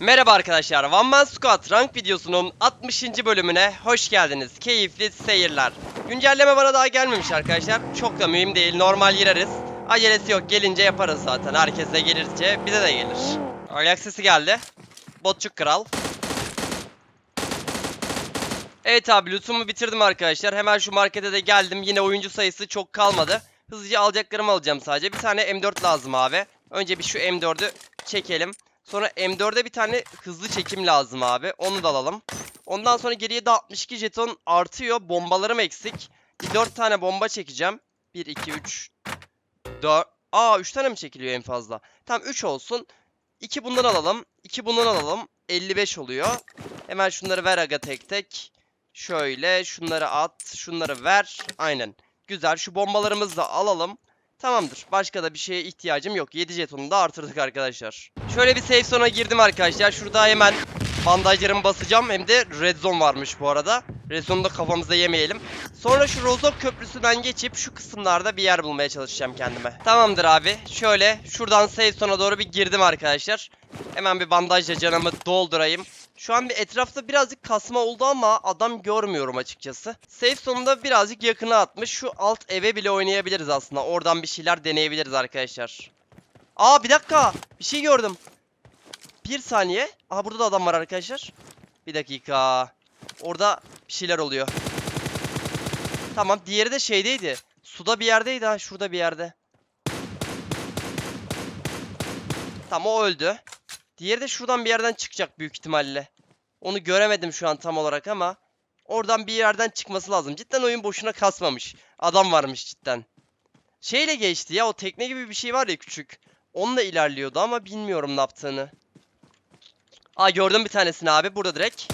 Merhaba arkadaşlar, One Man Squad rank videosunun 60. bölümüne hoş geldiniz. Keyifli seyirler. Güncelleme bana daha gelmemiş arkadaşlar. Çok da mühim değil, normal gireriz. Acelesi yok, gelince yaparız zaten. Herkese gelirse bize de gelir. Ayak sesi geldi. Botçuk kral. Evet abi lootumu bitirdim arkadaşlar. Hemen şu markete de geldim. Yine oyuncu sayısı çok kalmadı. Hızlıca alacaklarımı alacağım sadece. Bir tane M4 lazım abi. Önce bir şu M4'ü çekelim. Sonra M4'e bir tane hızlı çekim lazım abi. Onu da alalım. Ondan sonra geriye de 62 jeton artıyor. Bombalarım eksik. Bir 4 tane bomba çekeceğim. 1, 2, 3, 4. Aa 3 tane mi çekiliyor en fazla? Tamam 3 olsun. 2 bundan alalım. 2 bundan alalım. 55 oluyor. Hemen şunları ver aga tek tek. Şöyle şunları at. Şunları ver. Aynen. Güzel. Şu bombalarımızı da alalım. Tamamdır. Başka da bir şeye ihtiyacım yok. 7 jetonu da artırdık arkadaşlar. Şöyle bir safe zone'a girdim arkadaşlar. Şurada hemen bandajlarımı basacağım. Hem de red zone varmış bu arada. Red zone'u da kafamıza yemeyelim. Sonra şu Rozok köprüsünden geçip şu kısımlarda bir yer bulmaya çalışacağım kendime. Tamamdır abi. Şöyle şuradan safe zone'a doğru bir girdim arkadaşlar. Hemen bir bandajla canımı doldurayım. Şu an bir etrafta birazcık kasma oldu ama adam görmüyorum açıkçası. Safe sonunda birazcık yakına atmış. Şu alt eve bile oynayabiliriz aslında. Oradan bir şeyler deneyebiliriz arkadaşlar. Aa bir dakika. Bir şey gördüm. Bir saniye. Aha burada da adam var arkadaşlar. Bir dakika. Orada bir şeyler oluyor. Tamam diğeri de şeydeydi. Suda bir yerdeydi ha. Şurada bir yerde. Tamam o öldü. Diğeri de şuradan bir yerden çıkacak büyük ihtimalle. Onu göremedim şu an tam olarak ama oradan bir yerden çıkması lazım. Cidden oyun boşuna kasmamış. Adam varmış cidden. Şeyle geçti ya o tekne gibi bir şey var ya küçük. Onunla ilerliyordu ama bilmiyorum ne yaptığını. Aa gördüm bir tanesini abi burada direkt.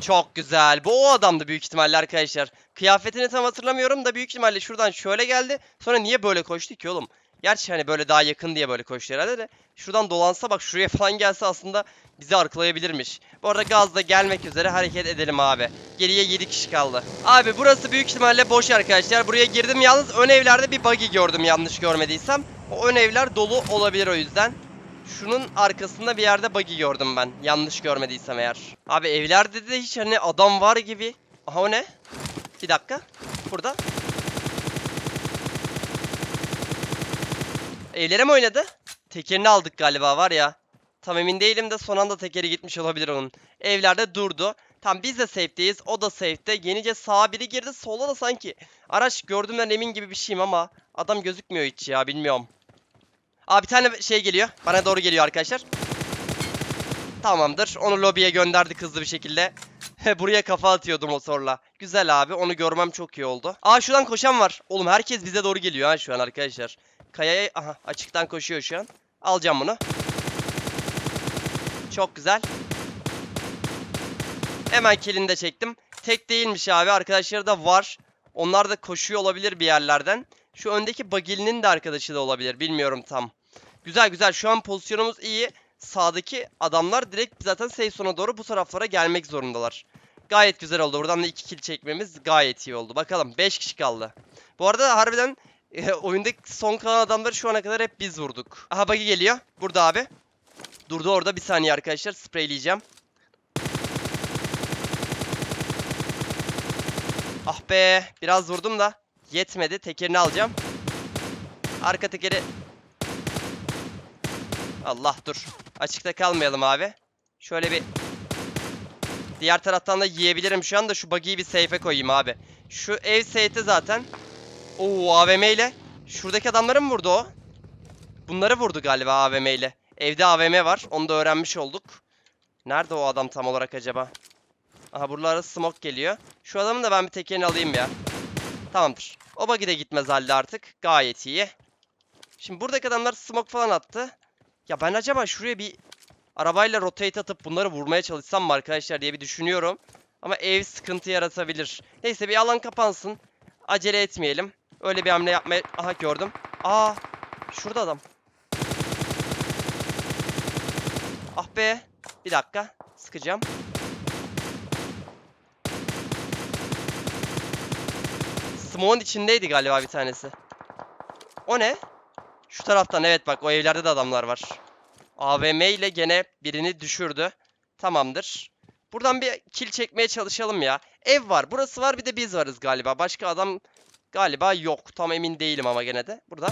Çok güzel. Bu o adamdı büyük ihtimalle arkadaşlar. Kıyafetini tam hatırlamıyorum da büyük ihtimalle şuradan şöyle geldi. Sonra niye böyle koştu ki oğlum? Gerçi hani böyle daha yakın diye böyle koştu herhalde de. Şuradan dolansa bak şuraya falan gelse aslında bizi arkalayabilirmiş. Bu arada gazda gelmek üzere hareket edelim abi. Geriye 7 kişi kaldı. Abi burası büyük ihtimalle boş arkadaşlar. Buraya girdim yalnız ön evlerde bir buggy gördüm yanlış görmediysem. O ön evler dolu olabilir o yüzden. Şunun arkasında bir yerde buggy gördüm ben. Yanlış görmediysem eğer. Abi evlerde de hiç hani adam var gibi. Aha o ne? Bir dakika. Burada. Evlere mi oynadı? Tekerini aldık galiba var ya. Tam emin değilim de son anda tekeri gitmiş olabilir onun. Evlerde durdu. Tam biz de safe'deyiz. O da safe'de. Yenice sağa biri girdi. Sola da sanki. Araç gördüğümden emin gibi bir şeyim ama adam gözükmüyor hiç ya bilmiyorum. Aa bir tane şey geliyor. Bana doğru geliyor arkadaşlar. Tamamdır. Onu lobiye gönderdik hızlı bir şekilde. Buraya kafa atıyordu motorla. Güzel abi. Onu görmem çok iyi oldu. Aa şuradan koşan var. Oğlum herkes bize doğru geliyor ha şu an arkadaşlar. Kayaya aha açıktan koşuyor şu an. Alacağım bunu. Çok güzel. Hemen kilini de çektim. Tek değilmiş abi. Arkadaşları da var. Onlar da koşuyor olabilir bir yerlerden. Şu öndeki bagilinin de arkadaşı da olabilir. Bilmiyorum tam. Güzel güzel. Şu an pozisyonumuz iyi. Sağdaki adamlar direkt zaten safe zone'a doğru bu taraflara gelmek zorundalar. Gayet güzel oldu. Buradan da 2 kill çekmemiz gayet iyi oldu. Bakalım 5 kişi kaldı. Bu arada harbiden e, oyundaki son kalan adamları şu ana kadar hep biz vurduk. Aha buggy geliyor. Burada abi. Durdu orada bir saniye arkadaşlar. Spreyleyeceğim. Ah be. Biraz vurdum da. Yetmedi. Tekerini alacağım. Arka tekeri. Allah dur. Açıkta kalmayalım abi. Şöyle bir. Diğer taraftan da yiyebilirim şu anda. Şu buggy'yi bir safe'e koyayım abi. Şu ev safe'te zaten. Oo AVM ile. Şuradaki adamları mı vurdu o? Bunları vurdu galiba AVM ile. Evde AVM var. Onu da öğrenmiş olduk. Nerede o adam tam olarak acaba? Aha buralara smoke geliyor. Şu adamın da ben bir tekerini alayım ya. Tamamdır. O buggy de gitmez halde artık. Gayet iyi. Şimdi buradaki adamlar smoke falan attı. Ya ben acaba şuraya bir arabayla rotate atıp bunları vurmaya çalışsam mı arkadaşlar diye bir düşünüyorum. Ama ev sıkıntı yaratabilir. Neyse bir alan kapansın. Acele etmeyelim. Öyle bir hamle yapmaya... Aha gördüm. Aa şurada adam. Ah be. Bir dakika. Sıkacağım. Smoke'un içindeydi galiba bir tanesi. O ne? Şu taraftan evet bak o evlerde de adamlar var. AVM ile gene birini düşürdü. Tamamdır. Buradan bir kill çekmeye çalışalım ya. Ev var. Burası var bir de biz varız galiba. Başka adam galiba yok. Tam emin değilim ama gene de. Burada.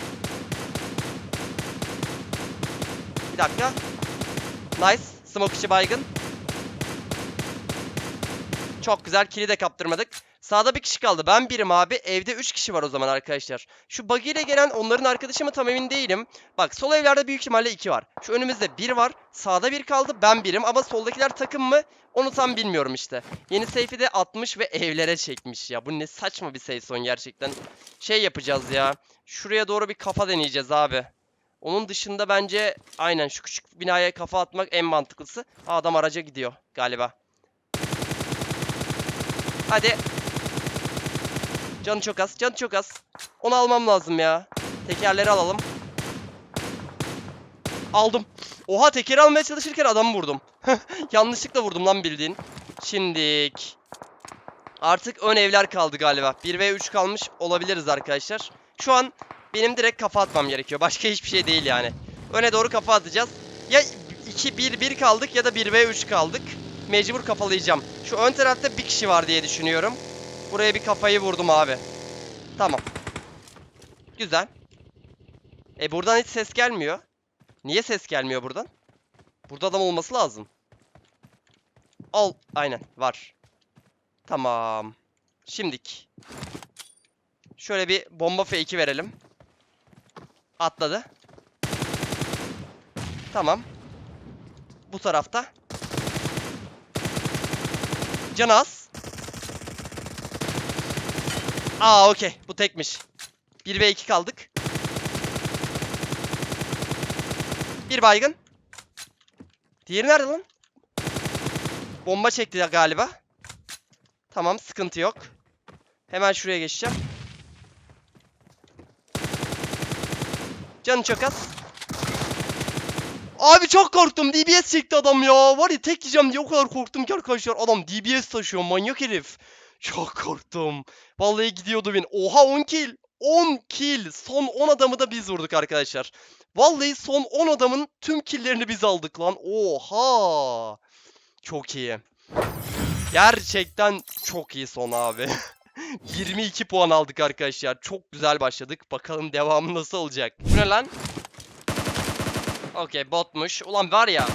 Bir dakika. Nice. Smoke içi baygın. Çok güzel. Kill'i de kaptırmadık. Sağda bir kişi kaldı. Ben birim abi. Evde 3 kişi var o zaman arkadaşlar. Şu buggy ile gelen onların arkadaşı mı tam emin değilim. Bak sol evlerde büyük ihtimalle 2 var. Şu önümüzde 1 var. Sağda bir kaldı. Ben birim ama soldakiler takım mı? Onu tam bilmiyorum işte. Yeni safe'i de atmış ve evlere çekmiş ya. Bu ne saçma bir safe son gerçekten. Şey yapacağız ya. Şuraya doğru bir kafa deneyeceğiz abi. Onun dışında bence aynen şu küçük binaya kafa atmak en mantıklısı. Adam araca gidiyor galiba. Hadi. Canı çok az. Canı çok az. Onu almam lazım ya. Tekerleri alalım. Aldım. Oha tekeri almaya çalışırken adamı vurdum. Yanlışlıkla vurdum lan bildiğin. Şimdik. Artık ön evler kaldı galiba. 1 ve 3 kalmış olabiliriz arkadaşlar. Şu an benim direkt kafa atmam gerekiyor. Başka hiçbir şey değil yani. Öne doğru kafa atacağız. Ya 2 1 1 kaldık ya da 1 ve 3 kaldık. Mecbur kafalayacağım. Şu ön tarafta bir kişi var diye düşünüyorum. Buraya bir kafayı vurdum abi. Tamam. Güzel. E buradan hiç ses gelmiyor. Niye ses gelmiyor buradan? Burada adam olması lazım. Al. Aynen var. Tamam. Şimdik. Şöyle bir bomba fake'i verelim. Atladı. Tamam. Bu tarafta. Canı az. Aa okey. Bu tekmiş. 1 ve 2 kaldık. Bir baygın. Diğeri nerede lan? Bomba çekti galiba. Tamam sıkıntı yok. Hemen şuraya geçeceğim. Canı çok az. Abi çok korktum. DBS çekti adam ya. Var ya tek yiyeceğim diye o kadar korktum ki arkadaşlar. Adam DBS taşıyor manyak herif. Çok korktum. Vallahi gidiyordu bin. Oha 10 kill. 10 kill. Son 10 adamı da biz vurduk arkadaşlar. Vallahi son 10 adamın tüm killlerini biz aldık lan. Oha. Çok iyi. Gerçekten çok iyi son abi. 22 puan aldık arkadaşlar. Çok güzel başladık. Bakalım devamı nasıl olacak. Bu ne lan? Okey botmuş. Ulan var ya.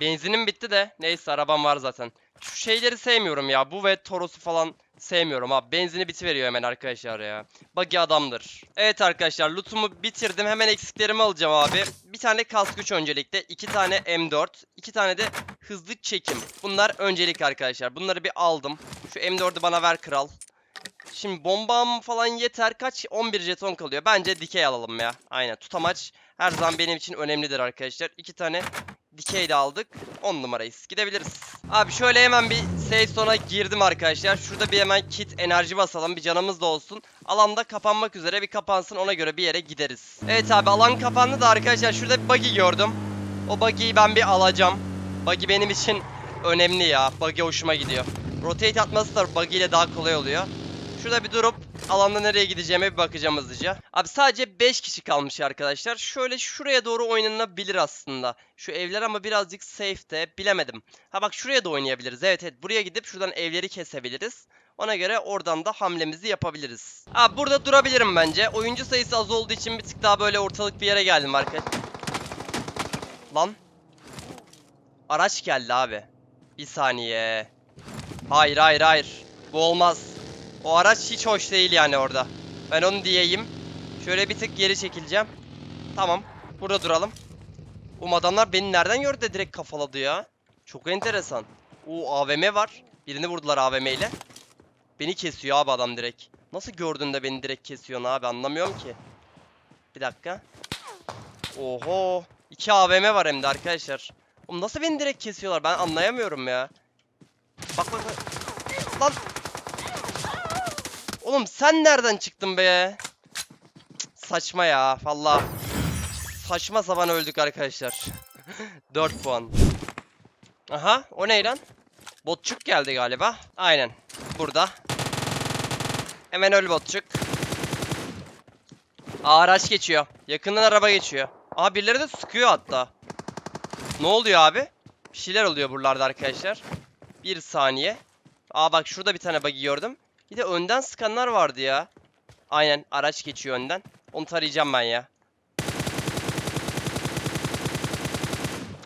Benzinim bitti de. Neyse arabam var zaten. Şeyleri sevmiyorum ya. Bu ve Toros'u falan sevmiyorum abi. Benzini bitiveriyor hemen arkadaşlar ya. Buggy adamdır. Evet arkadaşlar lootumu bitirdim. Hemen eksiklerimi alacağım abi. Bir tane kask güç öncelikle. iki tane M4. iki tane de hızlı çekim. Bunlar öncelik arkadaşlar. Bunları bir aldım. Şu M4'ü bana ver kral. Şimdi bombam falan yeter. Kaç? 11 jeton kalıyor. Bence dikey alalım ya. Aynen. Tutamaç her zaman benim için önemlidir arkadaşlar. İki tane dikey de aldık. 10 numarayız. Gidebiliriz. Abi şöyle hemen bir zone'a girdim arkadaşlar. Şurada bir hemen kit enerji basalım. Bir canımız da olsun. Alanda kapanmak üzere bir kapansın. Ona göre bir yere gideriz. Evet abi alan kapandı da arkadaşlar şurada bir buggy gördüm. O buggy'yi ben bir alacağım. Buggy benim için önemli ya. Buggy hoşuma gidiyor. Rotate atması da buggy ile daha kolay oluyor. Şurada bir durup alanda nereye gideceğime bir bakacağım hızlıca. Abi sadece 5 kişi kalmış arkadaşlar. Şöyle şuraya doğru oynanabilir aslında. Şu evler ama birazcık safe de bilemedim. Ha bak şuraya da oynayabiliriz. Evet evet buraya gidip şuradan evleri kesebiliriz. Ona göre oradan da hamlemizi yapabiliriz. Abi burada durabilirim bence. Oyuncu sayısı az olduğu için bir tık daha böyle ortalık bir yere geldim arkadaşlar. Lan. Araç geldi abi. Bir saniye. Hayır hayır hayır. Bu olmaz. O araç hiç hoş değil yani orada. Ben onu diyeyim. Şöyle bir tık geri çekileceğim. Tamam. Burada duralım. Um adamlar beni nereden gördü de direkt kafaladı ya. Çok enteresan. O AVM var. Birini vurdular AVM ile. Beni kesiyor abi adam direkt. Nasıl gördün de beni direkt kesiyorsun abi anlamıyorum ki. Bir dakika. Oho. İki AVM var hem de arkadaşlar. Oğlum nasıl beni direkt kesiyorlar ben anlayamıyorum ya. Bak bak bak. Lan. Oğlum sen nereden çıktın be? Saçma ya valla. Saçma sapan öldük arkadaşlar. 4 puan. Aha o ne lan? Botçuk geldi galiba. Aynen. Burada. Hemen öl botçuk. Araç geçiyor. Yakından araba geçiyor. Aa birileri de sıkıyor hatta. Ne oluyor abi? Bir şeyler oluyor buralarda arkadaşlar. Bir saniye. Aa bak şurada bir tane buggy gördüm. Bir de önden sıkanlar vardı ya. Aynen araç geçiyor önden. Onu tarayacağım ben ya.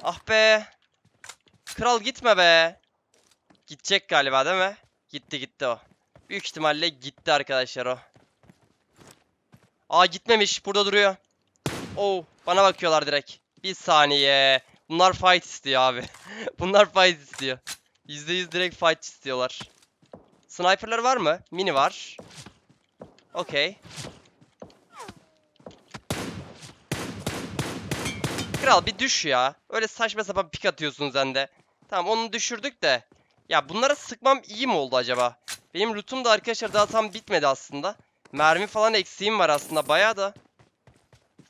Ah be. Kral gitme be. Gidecek galiba değil mi? Gitti gitti o. Büyük ihtimalle gitti arkadaşlar o. Aa gitmemiş. Burada duruyor. Oo bana bakıyorlar direkt. Bir saniye. Bunlar fight istiyor abi. Bunlar fight istiyor. %100 direkt fight istiyorlar. Sniper'lar var mı? Mini var. Okey. Kral bir düş ya. Öyle saçma sapan pik atıyorsun sen de. Tamam onu düşürdük de. Ya bunlara sıkmam iyi mi oldu acaba? Benim lootum da arkadaşlar daha tam bitmedi aslında. Mermi falan eksiğim var aslında bayağı da.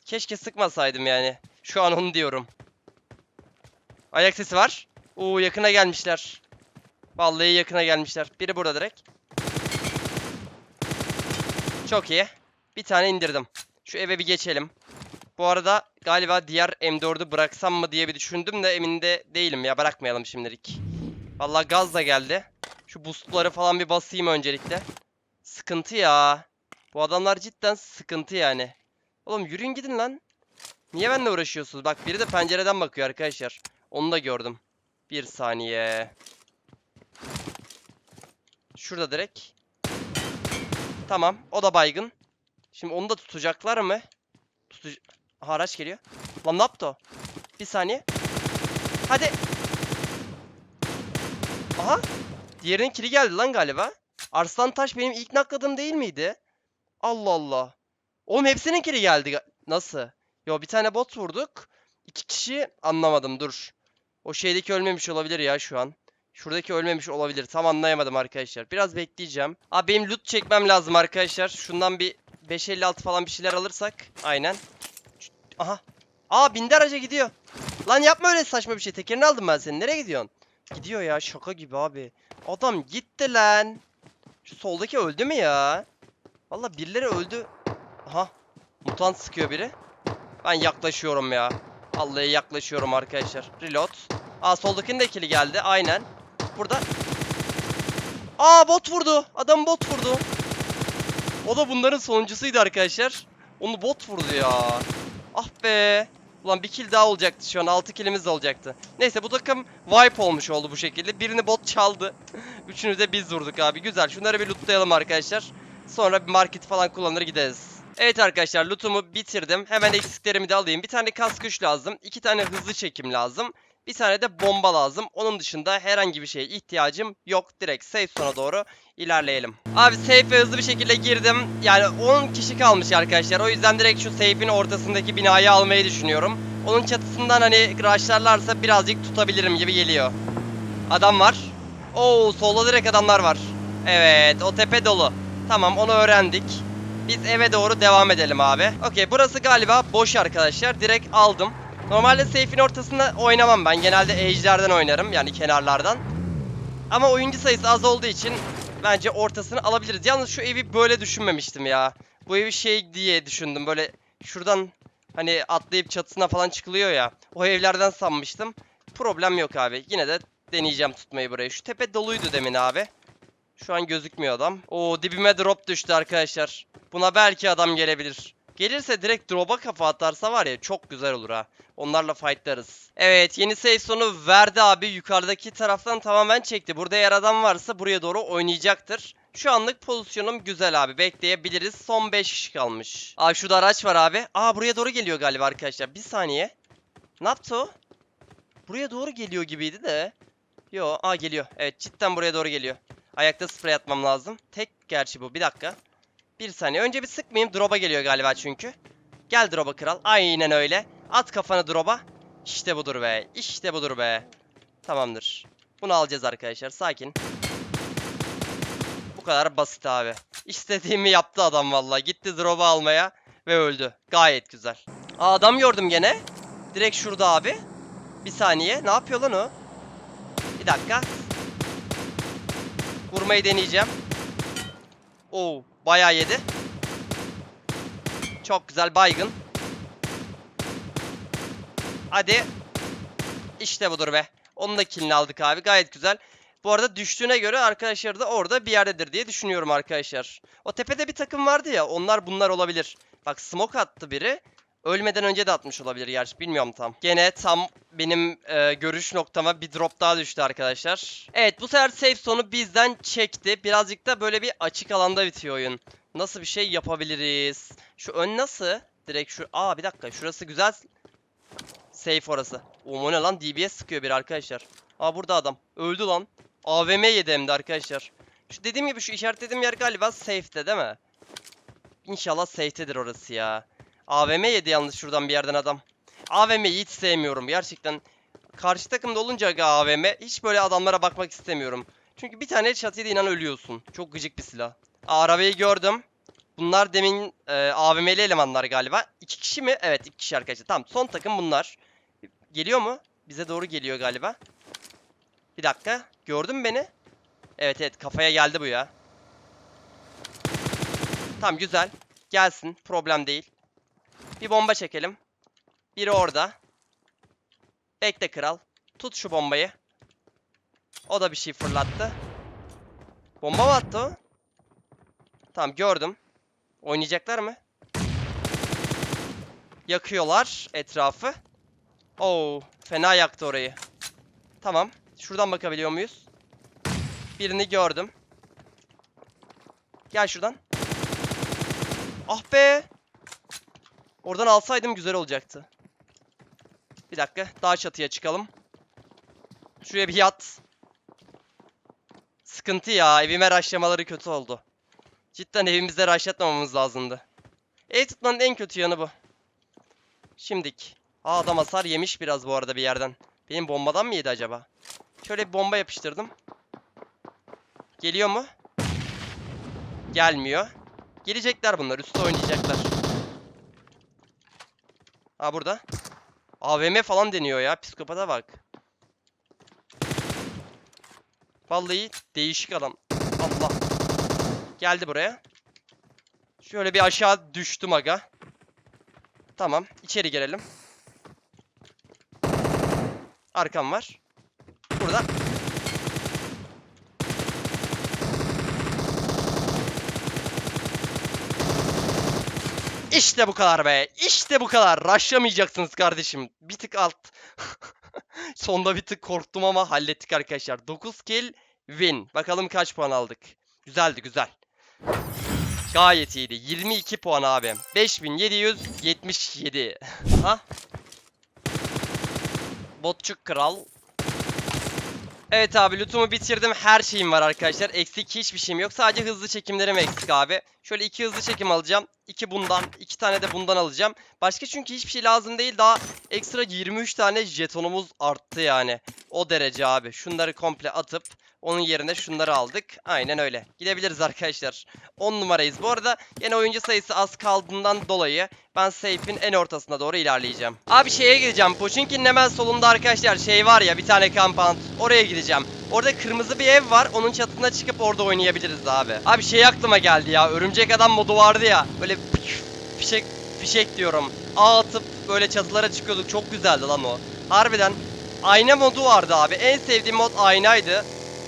Keşke sıkmasaydım yani. Şu an onu diyorum. Ayak sesi var. Oo yakına gelmişler. Vallahi yakına gelmişler. Biri burada direkt. Çok iyi. Bir tane indirdim. Şu eve bir geçelim. Bu arada galiba diğer M4'ü bıraksam mı diye bir düşündüm de emin de değilim ya. Bırakmayalım şimdilik. Vallahi gaz da geldi. Şu boostları falan bir basayım öncelikle. Sıkıntı ya. Bu adamlar cidden sıkıntı yani. Oğlum yürüyün gidin lan. Niye benimle uğraşıyorsunuz? Bak biri de pencereden bakıyor arkadaşlar. Onu da gördüm. Bir saniye. Şurada direkt. Tamam. O da baygın. Şimdi onu da tutacaklar mı? Tutuc Aha, araç geliyor. Lan ne yaptı o? Bir saniye. Hadi. Aha. Diğerinin kili geldi lan galiba. Arslan Taş benim ilk nakladığım değil miydi? Allah Allah. Oğlum hepsinin kili geldi. Nasıl? Yo bir tane bot vurduk. İki kişi anlamadım dur. O şeydeki ölmemiş olabilir ya şu an. Şuradaki ölmemiş olabilir. Tam anlayamadım arkadaşlar. Biraz bekleyeceğim. Abi benim loot çekmem lazım arkadaşlar. Şundan bir 556 falan bir şeyler alırsak. Aynen. Aha. Aa bindi araca gidiyor. Lan yapma öyle saçma bir şey. Tekerini aldım ben senin. Nereye gidiyorsun? Gidiyor ya şaka gibi abi. Adam gitti lan. Şu soldaki öldü mü ya? Valla birileri öldü. Aha. Mutant sıkıyor biri. Ben yaklaşıyorum ya. Vallahi yaklaşıyorum arkadaşlar. Reload. Aa soldakinin de ikili geldi. Aynen. Burada. Aa bot vurdu. Adam bot vurdu. O da bunların sonuncusuydu arkadaşlar. Onu bot vurdu ya. Ah be. Ulan bir kill daha olacaktı şu an. 6 killimiz de olacaktı. Neyse bu takım wipe olmuş oldu bu şekilde. Birini bot çaldı. Üçünü de biz vurduk abi. Güzel. Şunları bir lootlayalım arkadaşlar. Sonra bir market falan kullanır gideriz. Evet arkadaşlar lootumu bitirdim. Hemen eksiklerimi de alayım. Bir tane kas güç lazım. iki tane hızlı çekim lazım. Bir tane de bomba lazım. Onun dışında herhangi bir şeye ihtiyacım yok. Direkt safe sona doğru ilerleyelim. Abi safe ve hızlı bir şekilde girdim. Yani 10 kişi kalmış arkadaşlar. O yüzden direkt şu safe'in ortasındaki binayı almayı düşünüyorum. Onun çatısından hani rushlarlarsa birazcık tutabilirim gibi geliyor. Adam var. Oo solda direkt adamlar var. Evet o tepe dolu. Tamam onu öğrendik. Biz eve doğru devam edelim abi. Okey burası galiba boş arkadaşlar. Direkt aldım. Normalde safe'in ortasında oynamam ben. Genelde edge'lerden oynarım yani kenarlardan. Ama oyuncu sayısı az olduğu için bence ortasını alabiliriz. Yalnız şu evi böyle düşünmemiştim ya. Bu evi şey diye düşündüm. Böyle şuradan hani atlayıp çatısına falan çıkılıyor ya. O evlerden sanmıştım. Problem yok abi. Yine de deneyeceğim tutmayı burayı. Şu tepe doluydu demin abi. Şu an gözükmüyor adam. Oo dibime drop düştü arkadaşlar. Buna belki adam gelebilir. Gelirse direkt drop'a kafa atarsa var ya çok güzel olur ha. Onlarla fightlarız. Evet yeni save verdi abi. Yukarıdaki taraftan tamamen çekti. Burada eğer adam varsa buraya doğru oynayacaktır. Şu anlık pozisyonum güzel abi. Bekleyebiliriz. Son 5 kişi kalmış. Aa şurada araç var abi. Aa buraya doğru geliyor galiba arkadaşlar. Bir saniye. Ne yaptı o? Buraya doğru geliyor gibiydi de. Yo aa geliyor. Evet cidden buraya doğru geliyor. Ayakta sprey atmam lazım. Tek gerçi bu. Bir dakika. Bir saniye. Önce bir sıkmayayım. Drop'a geliyor galiba çünkü. Gel drop'a kral. Aynen öyle. At kafanı drop'a. İşte budur be. İşte budur be. Tamamdır. Bunu alacağız arkadaşlar. Sakin. Bu kadar basit abi. İstediğimi yaptı adam vallahi. Gitti drop'u almaya ve öldü. Gayet güzel. Aa, adam gördüm gene. Direkt şurada abi. Bir saniye. Ne yapıyor lan o? Bir dakika. Vurmayı deneyeceğim. Oo, bayağı yedi. Çok güzel baygın. Hadi. İşte budur be. Onun da killini aldık abi. Gayet güzel. Bu arada düştüğüne göre arkadaşlar da orada bir yerdedir diye düşünüyorum arkadaşlar. O tepede bir takım vardı ya. Onlar bunlar olabilir. Bak smoke attı biri. Ölmeden önce de atmış olabilir gerçi. Bilmiyorum tam. Gene tam benim e, görüş noktama bir drop daha düştü arkadaşlar. Evet bu sefer safe zone'u bizden çekti. Birazcık da böyle bir açık alanda bitiyor oyun. Nasıl bir şey yapabiliriz? Şu ön nasıl? Direkt şu... Aa bir dakika şurası güzel. Safe orası. O ne lan? DBS sıkıyor bir arkadaşlar. Aa burada adam. Öldü lan. AVM yedi hem de arkadaşlar. Şu dediğim gibi şu işaretlediğim yer galiba safe'te değil mi? İnşallah safe'tedir orası ya. AVM yedi yalnız şuradan bir yerden adam. AVM'yi hiç sevmiyorum gerçekten. Karşı takımda olunca AVM hiç böyle adamlara bakmak istemiyorum. Çünkü bir tane headshot yedi inan ölüyorsun. Çok gıcık bir silah. Arabayı gördüm. Bunlar demin e, AVM'li elemanlar galiba. İki kişi mi? Evet iki kişi arkadaşlar. Tamam son takım bunlar. Geliyor mu? Bize doğru geliyor galiba. Bir dakika. Gördün mü beni? Evet evet kafaya geldi bu ya. Tamam güzel. Gelsin. Problem değil. Bir bomba çekelim. Biri orada. Bekle kral. Tut şu bombayı. O da bir şey fırlattı. Bomba mı attı o? Tamam gördüm. Oynayacaklar mı? Yakıyorlar etrafı. Oo, fena yaktı orayı. Tamam. Şuradan bakabiliyor muyuz? Birini gördüm. Gel şuradan. Ah be. Oradan alsaydım güzel olacaktı. Bir dakika. Daha çatıya çıkalım. Şuraya bir yat. Sıkıntı ya. Evime raşlamaları kötü oldu. Cidden evimizde raşlatmamamız lazımdı. Ev tutmanın en kötü yanı bu. Şimdik. Aa adam hasar yemiş biraz bu arada bir yerden. Benim bombadan mı yedi acaba? Şöyle bir bomba yapıştırdım. Geliyor mu? Gelmiyor. Gelecekler bunlar. Üstte oynayacaklar. Aa burada. AVM falan deniyor ya. Psikopata bak. Vallahi değişik adam. Allah. Geldi buraya. Şöyle bir aşağı düştüm aga. Tamam. içeri girelim. Arkam var. İşte bu kadar be. İşte bu kadar. Rushlamayacaksınız kardeşim. Bir tık alt. Sonda bir tık korktum ama hallettik arkadaşlar. 9 kill win. Bakalım kaç puan aldık. Güzeldi güzel. Gayet iyiydi. 22 puan abi. 5777. Aha. Botçuk kral. Evet abi lootumu bitirdim. Her şeyim var arkadaşlar. Eksik hiçbir şeyim yok. Sadece hızlı çekimlerim eksik abi. Şöyle iki hızlı çekim alacağım. iki bundan. iki tane de bundan alacağım. Başka çünkü hiçbir şey lazım değil. Daha ekstra 23 tane jetonumuz arttı yani. O derece abi. Şunları komple atıp onun yerine şunları aldık. Aynen öyle. Gidebiliriz arkadaşlar. 10 numarayız. Bu arada yine oyuncu sayısı az kaldığından dolayı ben safe'in en ortasına doğru ilerleyeceğim. Abi şeye gideceğim. Pochinki'nin hemen solunda arkadaşlar şey var ya bir tane compound. Oraya gideceğim. Orada kırmızı bir ev var. Onun çatısına çıkıp orada oynayabiliriz abi. Abi şey aklıma geldi ya. Örümcek adam modu vardı ya. Böyle fişek fişek diyorum. Ağ atıp böyle çatılara çıkıyorduk. Çok güzeldi lan o. Harbiden ayna modu vardı abi. En sevdiğim mod aynaydı.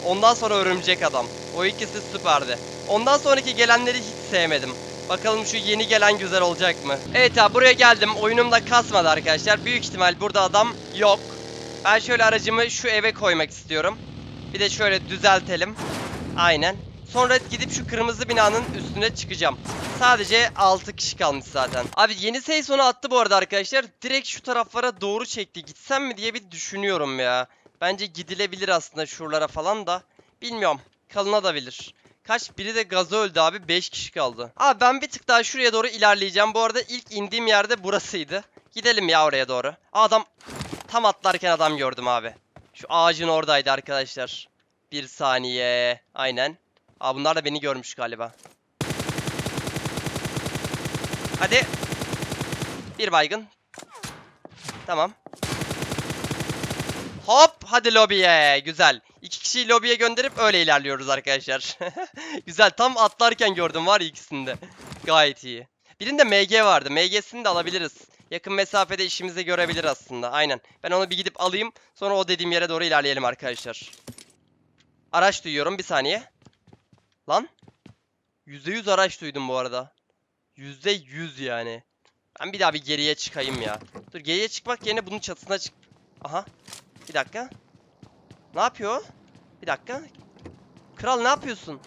Ondan sonra örümcek adam. O ikisi süperdi. Ondan sonraki gelenleri hiç sevmedim. Bakalım şu yeni gelen güzel olacak mı? Evet abi buraya geldim. Oyunum da kasmadı arkadaşlar. Büyük ihtimal burada adam yok. Ben şöyle aracımı şu eve koymak istiyorum. Bir de şöyle düzeltelim. Aynen. Sonra gidip şu kırmızı binanın üstüne çıkacağım. Sadece 6 kişi kalmış zaten. Abi yeni sezonu attı bu arada arkadaşlar. Direkt şu taraflara doğru çekti. Gitsem mi diye bir düşünüyorum ya. Bence gidilebilir aslında şuralara falan da. Bilmiyorum. Kalınabilir. Kaç? Biri de gaza öldü abi. 5 kişi kaldı. Abi ben bir tık daha şuraya doğru ilerleyeceğim. Bu arada ilk indiğim yerde burasıydı. Gidelim ya oraya doğru. Adam tam atlarken adam gördüm abi. Şu ağacın oradaydı arkadaşlar. Bir saniye. Aynen. Aa bunlar da beni görmüş galiba. Hadi. Bir baygın. Tamam. Hop hadi lobiye. Güzel. İki kişiyi lobiye gönderip öyle ilerliyoruz arkadaşlar. Güzel. Tam atlarken gördüm var ikisinde. Gayet iyi. Birinde MG vardı. MG'sini de alabiliriz. Yakın mesafede işimizi görebilir aslında. Aynen. Ben onu bir gidip alayım. Sonra o dediğim yere doğru ilerleyelim arkadaşlar. Araç duyuyorum. Bir saniye. Lan. %100 araç duydum bu arada. %100 yani. Ben bir daha bir geriye çıkayım ya. Dur geriye çıkmak yerine bunun çatısına çık... Aha. Bir dakika. Ne yapıyor? Bir dakika. Kral ne yapıyorsun?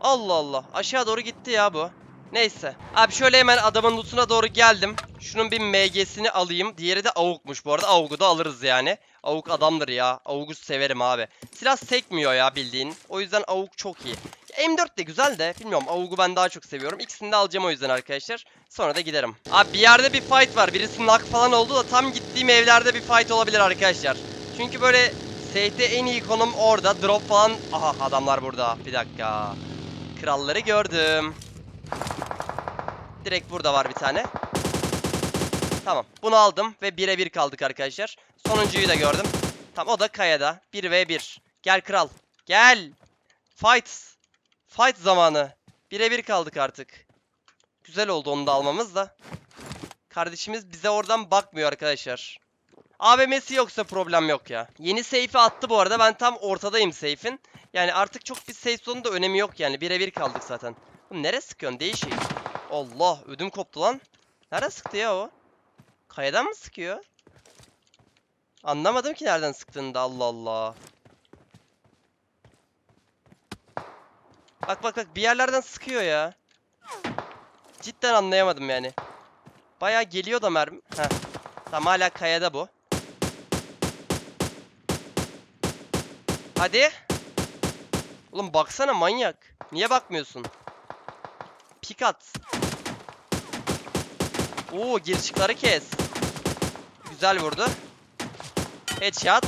Allah Allah. Aşağı doğru gitti ya bu. Neyse. Abi şöyle hemen adamın lootuna doğru geldim. Şunun bir MG'sini alayım. Diğeri de avukmuş bu arada. Avugu da alırız yani. Avuk adamdır ya. Avugu severim abi. Silah sekmiyor ya bildiğin. O yüzden avuk çok iyi. M4 de güzel de bilmiyorum avugu ben daha çok seviyorum. İkisini de alacağım o yüzden arkadaşlar. Sonra da giderim. Abi bir yerde bir fight var. Birisi knock falan oldu da tam gittiğim evlerde bir fight olabilir arkadaşlar. Çünkü böyle safe'de en iyi konum orada. Drop falan. Aha adamlar burada. Bir dakika. Kralları gördüm. Direkt burada var bir tane. Tamam. Bunu aldım ve 1'e 1 kaldık arkadaşlar. Sonuncuyu da gördüm. Tamam o da kayada. 1 ve 1. Gel kral. Gel. Fight. Fight zamanı. 1'e 1 kaldık artık. Güzel oldu onu da almamız da. Kardeşimiz bize oradan bakmıyor arkadaşlar. AVM'si yoksa problem yok ya. Yeni safe'i attı bu arada. Ben tam ortadayım safe'in. Yani artık çok bir safe zone'un da önemi yok yani. 1'e 1 kaldık zaten. Oğlum nereye sıkıyorsun? Değişik. Allah ödüm koptu lan. Nerede sıktı ya o? Kayadan mı sıkıyor? Anlamadım ki nereden sıktığını da Allah Allah. Bak bak bak bir yerlerden sıkıyor ya. Cidden anlayamadım yani. Baya geliyor da mermi. Heh. Tamam hala kayada bu. Hadi. Oğlum baksana manyak. Niye bakmıyorsun? Pik at. Oo girişikleri kes. Güzel vurdu. Headshot.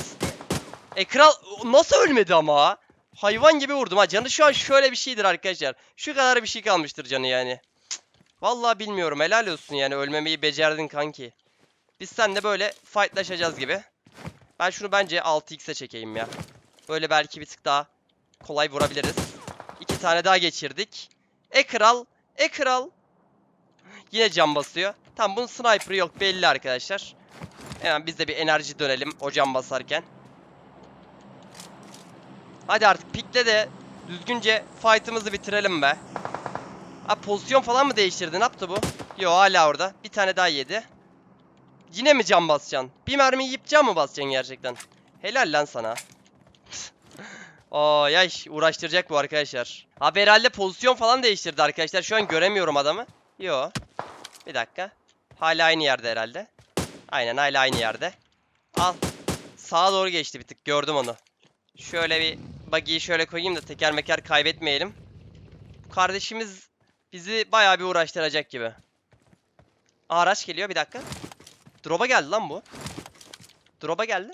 E kral nasıl ölmedi ama? Hayvan gibi vurdum ha. Canı şu an şöyle bir şeydir arkadaşlar. Şu kadar bir şey kalmıştır canı yani. Vallahi bilmiyorum. Helal olsun yani. Ölmemeyi becerdin kanki. Biz seninle böyle fightlaşacağız gibi. Ben şunu bence 6x'e çekeyim ya. Böyle belki bir tık daha kolay vurabiliriz. İki tane daha geçirdik. E kral. E kral. Yine cam basıyor. Tam bunun sniper'ı yok belli arkadaşlar. Hemen biz de bir enerji dönelim o cam basarken. Hadi artık pikle de düzgünce fight'ımızı bitirelim be. Ha pozisyon falan mı değiştirdi? Ne yaptı bu? Yo hala orada. Bir tane daha yedi. Yine mi cam basacaksın? Bir mermi yiyip cam mı basacaksın gerçekten? Helal lan sana. Ay ay uğraştıracak bu arkadaşlar. Abi herhalde pozisyon falan değiştirdi arkadaşlar. Şu an göremiyorum adamı. Yo. Bir dakika. Hala aynı yerde herhalde. Aynen hala aynı yerde. Al. Sağa doğru geçti bir tık. Gördüm onu. Şöyle bir buggy'yi şöyle koyayım da teker meker kaybetmeyelim. Bu kardeşimiz bizi bayağı bir uğraştıracak gibi. Araç geliyor bir dakika. Drop'a geldi lan bu. Drop'a geldi.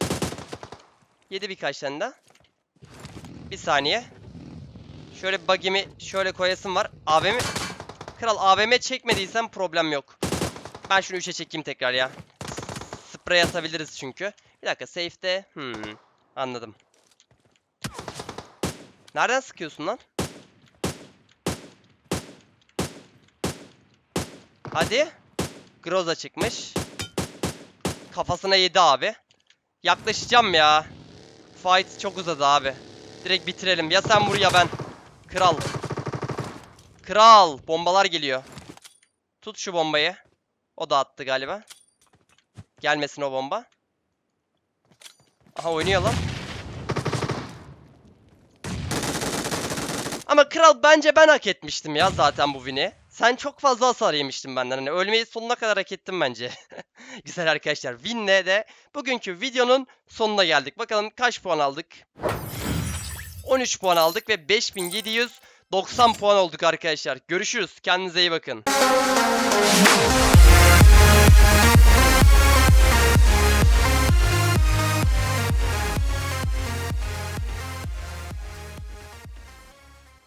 Yedi birkaç tane daha. Bir saniye. Şöyle buggy'mi şöyle koyasım var. AVM Kral AVM çekmediysen problem yok. Ben şunu 3'e çekeyim tekrar ya. Sprey atabiliriz çünkü. Bir dakika safe'de. Hmm. Anladım. Nereden sıkıyorsun lan? Hadi. Groza çıkmış. Kafasına yedi abi. Yaklaşacağım ya. Fight çok uzadı abi. Direkt bitirelim. Ya sen vur ya ben. Kral. Kral. Bombalar geliyor. Tut şu bombayı. O da attı galiba. Gelmesin o bomba. Aha oynuyor lan. Ama kral bence ben hak etmiştim ya zaten bu win'i. Sen çok fazla hasar yemiştin benden. Hani ölmeyi sonuna kadar hak ettim bence. Güzel arkadaşlar. Win'le de bugünkü videonun sonuna geldik. Bakalım kaç puan aldık? 13 puan aldık ve 5790 puan olduk arkadaşlar. Görüşürüz. Kendinize iyi bakın.